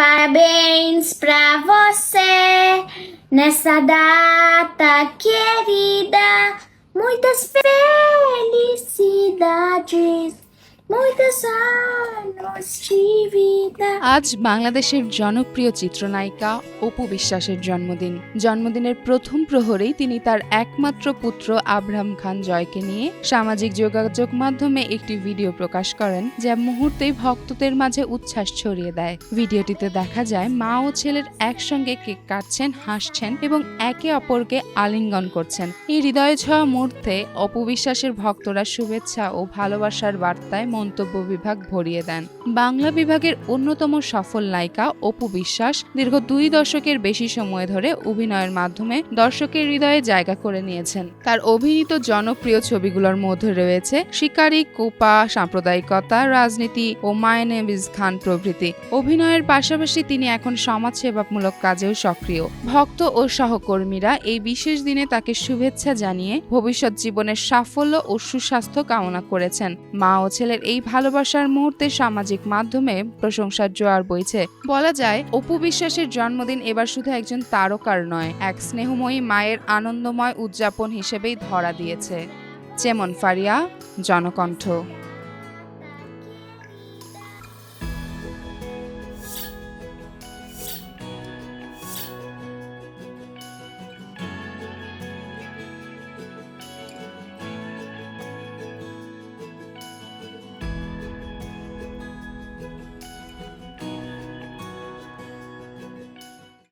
Parabéns pra você nessa data querida. Muitas felicidades, আজ বাংলাদেশের জনপ্রিয় চিত্রনায়িকা অপু বিশ্বাসের জন্মদিন। জন্মদিনের প্রথম প্রহরেই তিনি তার একমাত্র পুত্র আব্রাহাম খান জয়কে নিয়ে সামাজিক যোগাযোগ মাধ্যমে একটি ভিডিও প্রকাশ করেন, যা মুহূর্তেই ভক্তদের মাঝে উচ্ছ্বাস ছড়িয়ে দেয়। ভিডিওটিতে দেখা যায়, মা ও ছেলের একসঙ্গে কেক কাটছেন, হাসছেন এবং একে অপরকে আলিঙ্গন করছেন। এই হৃদয় ছোঁয়া মুহূর্তে অপু বিশ্বাসের ভক্তরা শুভেচ্ছা ও ভালোবাসার বার্তায় মন্তব্য বিভাগ ভরিয়ে দেন। বাংলা বিভাগের অন্যতম সফল নায়িকা অপু বিশ্বাস দীর্ঘ দুই দশকের বেশি সময় ধরে অভিনয়ের মাধ্যমে দর্শকের হৃদয়ে জায়গা করে নিয়েছেন। তার অভিনীত জনপ্রিয় ছবিগুলোর মধ্যে রয়েছে শিকারী, কোপা, সাম্প্রদায়িকতা, রাজনীতি ও মায়নেবিজ খান প্রভৃতি। অভিনয়ের পাশাপাশি তিনি এখন সমাজসেবামূলক কাজেও সক্রিয়। ভক্ত ও সহকর্মীরা এই বিশেষ দিনে তাকে শুভেচ্ছা জানিয়ে ভবিষ্যৎ জীবনের সাফল্য ও সুস্বাস্থ্য কামনা করেছেন। মা ও ছেলের এই ভালোবাসার মুহূর্তে সামাজিক মাধ্যমে প্রশংসার জোয়ার বইছে। বলা যায়, অপু বিশ্বাসের জন্মদিন এবার শুধু একজন তারকার নয়, এক স্নেহময়ী মায়ের আনন্দময় উদযাপন হিসেবেই ধরা দিয়েছে। যেমন ফারিয়া, জনকণ্ঠ।